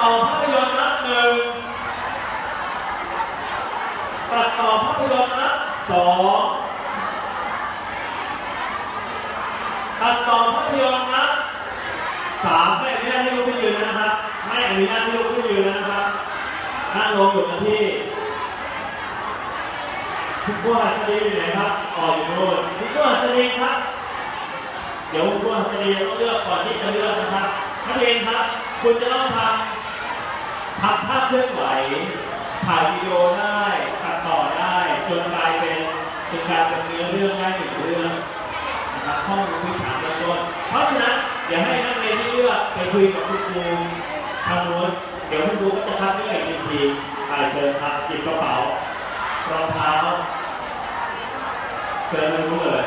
ต่อภาพยนตร์นหนึ่งตัดต่อภาพยนตร์นสองตัดต่อภาพยนตร์นสามไม่อนุญาตให้ลุกขึ้ยืนนะครับไม่อนุญาตให้ลุกขึ้ยืนนะครับนั่งลงอยู่ที่คุณผู้หัสดีอยู่ไหนครับอ๋ออยู่โนคุณผู้หัสดีครับ เดี๋ยวคุณผู้หัสดีต้องเลือกก่อนที่จะเลือกนะครับนักเรียนครับ คุณจะต้องทำ ทำภาพเคลื่อนไหวถ่ายวิดีโอได้ตัดต่อได้จนกลายเป็นจนกลายเป็นเนื้อเรื่องได้หนึ่งเรื่องนะครับข้อมูลพื้นฐานเบื้องต้นเพราะฉะนั้นเดี๋ยวให้นักเรียนที่เลือกไปคุยกับคุณครูทางโน้นเดี๋ยวคุณครูก็จะคัดเลือกอีกทีถ่ายเชิญครับหยิบกระเป๋ารองเท้าเชิญเลยรู้เลย